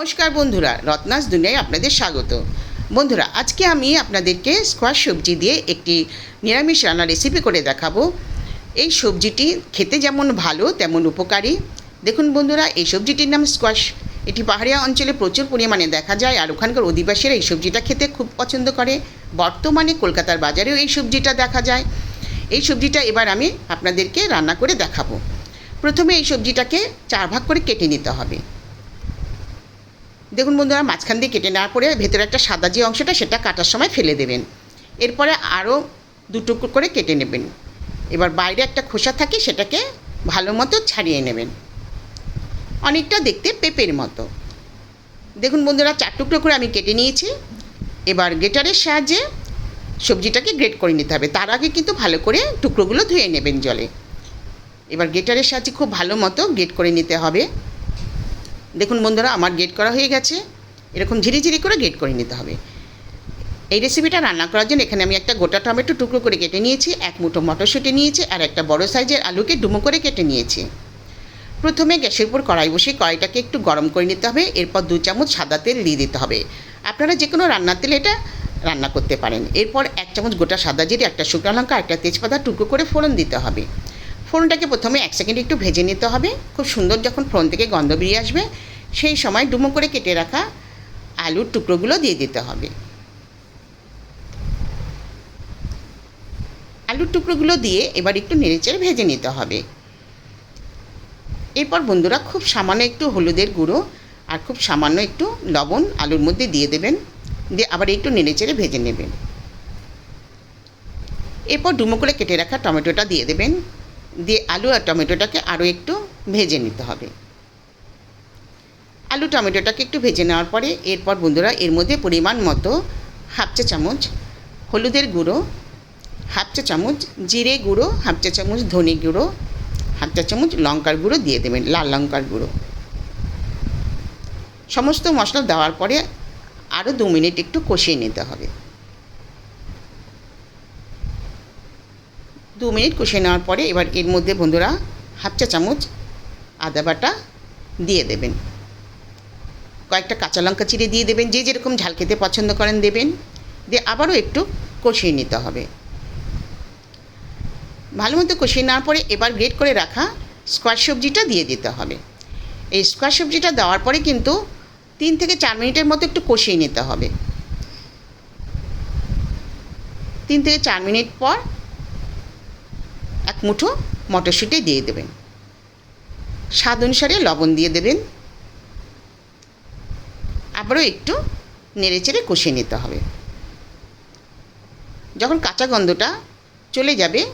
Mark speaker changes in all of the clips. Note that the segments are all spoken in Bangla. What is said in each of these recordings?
Speaker 1: নমস্কার বন্ধুরা, রত্নাস দুনিয়ায় আপনাদের স্বাগত। বন্ধুরা, আজকে আমি আপনাদেরকে স্কোয়াশ সবজি দিয়ে একটি নিরামিষ রান্না রেসিপি করে দেখাবো। এই সবজিটি খেতে যেমন ভালো, তেমন উপকারী। দেখুন বন্ধুরা, এই সবজিটির নাম স্কোয়াশ এটি পাহাড়িয়া অঞ্চলে প্রচুর পরিমাণে দেখা যায় আর ওখানকার অধিবাসীরা এই সবজিটা খেতে খুব পছন্দ করে। বর্তমানে কলকাতার বাজারেও এই সবজিটা দেখা যায়। এই সবজিটা এবার আমি আপনাদেরকে রান্না করে দেখাবো। প্রথমে এই সবজিটাকে চার ভাগ করে কেটে নিতে হবে। দেখুন বন্ধুরা, মাঝখান দিয়ে কেটে নেওয়ার পরে ভেতরে একটা সাদা যে অংশটা সেটা কাটার সময় ফেলে দেবেন। এরপরে আরও দু টুকরো করে কেটে নেবেন। এবার বাইরে একটা খোসা থাকে, সেটাকে ভালো মতো ছাড়িয়ে নেবেন। অনেকটা দেখতে পেঁপের মতো। দেখুন বন্ধুরা, চার টুকরো করে আমি কেটে নিয়েছি। এবার গ্রেটারের সাহায্যে সবজিটাকে গ্রেট করে নিতে হবে। তার আগে কিন্তু ভালো করে টুকরোগুলো ধুয়ে নেবেন জলে। এবার গ্রেটারের সাহায্যে খুব ভালো মতো গ্রেট করে নিতে হবে। দেখুন বন্ধুরা, আমার গেট করা হয়ে গেছে। এরকম ঝিরি ঝিরি করে গেট করে নিতে হবে। এই রেসিপিটা রান্না করার জন্য এখানে আমি একটা গোটা টমেটো টুকরো করে কেটে নিয়েছি, এক মুঠো মটরশুঁটি নিয়েছি, আর একটা বড় সাইজের আলুকে ডুমো করে কেটে নিয়েছি। প্রথমে গ্যাসের উপর কড়াই বসিয়ে কড়াইটাকে একটু গরম করে নিতে হবে, এরপর দু চামচ সাদা তেল দিয়ে দিতে হবে। আপনারা যে কোনো রান্নার তেল এটা রান্না করতে পারেন। এরপর এক চামচ গোটা সাদা জিরে, একটা শুকনো লঙ্কা, একটা তেজপাতা টুকরো করে ফোড়ন দিতে হবে। ফোড়নটাকে প্রথমে এক সেকেন্ড একটু ভেজে নিতে হবে। খুব সুন্দর যখন ফোড়ন থেকে গন্ধ বেরিয়ে আসবে, সেই সময় ডুমো করে কেটে রাখা আলুর টুকরোগুলো দিয়ে দিতে হবে। আলুর টুকরোগুলো দিয়ে এবার একটু নেড়েচেড়ে ভেজে নিতে হবে। এরপর বন্ধুরা খুব সামান্য একটু হলুদের গুঁড়ো আর খুব সামান্য একটু লবণ আলুর মধ্যে দিয়ে দেবেন। দিয়ে আবার একটু নেড়েচেড়ে ভেজে নেবেন। এরপর ডুমো করে কেটে রাখা টমেটোটা দিয়ে দেবেন। দিয়ে আলু আর টমেটোটাকে আরও একটু ভেজে নিতে হবে। আলু, টমেটোটাকে একটু ভেজে নেওয়ার পরে এরপর বন্ধুরা এর মধ্যে পরিমাণ মতো হাফ চা চামচ হলুদের গুঁড়ো, হাফ চা চামচ জিরে গুঁড়ো, হাফ চা চামচ ধনে গুঁড়ো, হাফ চা চামচ লঙ্কার গুঁড়ো দিয়ে দেবেন, লাল লঙ্কার গুঁড়ো। সমস্ত মশলা দেওয়ার পরে আরও দু মিনিট একটু কষিয়ে নিতে হবে। দু মিনিট কষিয়ে নেওয়ার পরে এবার এর মধ্যে বন্ধুরা হাফ চা চামচ আদা বাটা দিয়ে দেবেন। কয়েকটা কাঁচা লঙ্কা চিড়ে দিয়ে দেবেন, যে যেরকম ঝাল খেতে পছন্দ করেন দেবেন। দিয়ে আবারও একটু কষিয়ে নিতে হবে। ভালো মতো কষিয়ে নেওয়ার পরে এবার গ্রেট করে রাখা স্কোয়াশ সবজিটা দিয়ে দিতে হবে। এই স্কোয়াশ সবজিটা দেওয়ার পরে কিন্তু তিন থেকে চার মিনিটের মতো একটু কষিয়ে নিতে হবে। তিন থেকে চার মিনিট পর মুঠো মটরশুঁটি দিয়ে দেবেন। স্বাদ অনুসারে লবণ দিয়ে দেবেন। আবারও একটু নেড়েচেড়ে কষিয়ে নিতে হবে। যখন কাঁচা গন্ধটা চলে যাবে,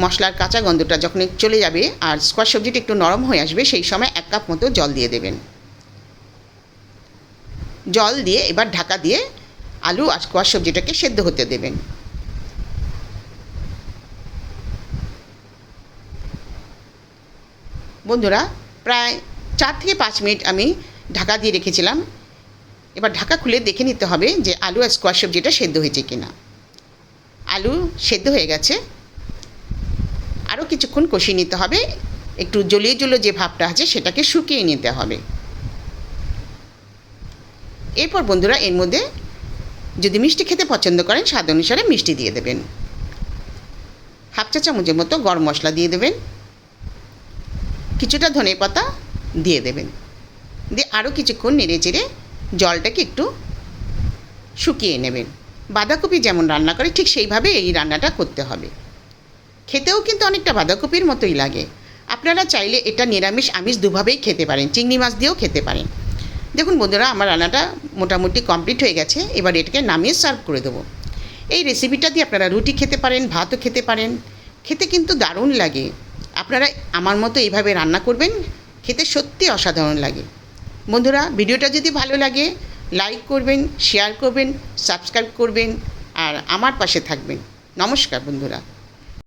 Speaker 1: মশলার কাঁচা গন্ধটা যখন চলে যাবে আর স্কোয়াশ সবজিটা একটু নরম হয়ে আসবে, সেই সময় এক কাপ মতো জল দিয়ে দেবেন। জল দিয়ে এবার ঢাকা দিয়ে আলু আর স্কোয়াশ সবজিটাকে সেদ্ধ হতে দেবেন। বন্ধুরা, প্রায় চার থেকে পাঁচ মিনিট আমি ঢাকা দিয়ে রেখেছিলাম। এবার ঢাকা খুলে দেখে নিতে হবে যে আলু আর স্কোয়াশ সবজিটা সেদ্ধ হয়েছে কি না আলু সেদ্ধ হয়ে গেছে। আরও কিছুক্ষণ কষিয়ে নিতে হবে। একটু জলিয়ে জলো যে ভাবটা আছে সেটাকে শুকিয়ে নিতে হবে। এরপর বন্ধুরা এর মধ্যে যদি মিষ্টি খেতে পছন্দ করেন, স্বাদ অনুসারে মিষ্টি দিয়ে দেবেন। হাফ চা চামচের মতো গরম মশলা দিয়ে দেবেন। কিছুটা ধনে পাতা দিয়ে দেবেন। দিয়ে আরও কিছুক্ষণ নেড়ে চেড়ে জলটাকে একটু শুকিয়ে নেবেন। বাঁধাকপি যেমন রান্না করে ঠিক সেইভাবে এই রান্নাটা করতে হবে। খেতেও কিন্তু অনেকটা বাঁধাকপির মতোই লাগে। আপনারা চাইলে এটা নিরামিষ আমিষ দুভাবেই খেতে পারেন, চিংড়ি মাছ দিয়েও খেতে পারেন। দেখুন বন্ধুরা, আমার রান্নাটা মোটামুটি কমপ্লিট হয়ে গেছে। এবার এটাকে নামিয়ে সার্ভ করে দেবো। এই রেসিপিটা দিয়ে আপনারা রুটি খেতে পারেন, ভাতও খেতে পারেন। খেতে কিন্তু দারুণ লাগে। আপনারা আমার মতো এইভাবে রান্না করবেন? খেতে সত্যি অসাধারণ লাগে। বন্ধুরা, ভিডিওটা যদি ভালো লাগে লাইক করবেন শেয়ার করবেন সাবস্ক্রাইব করবেন, আর আমার পাশে থাকবেন। নমস্কার, বন্ধুরা।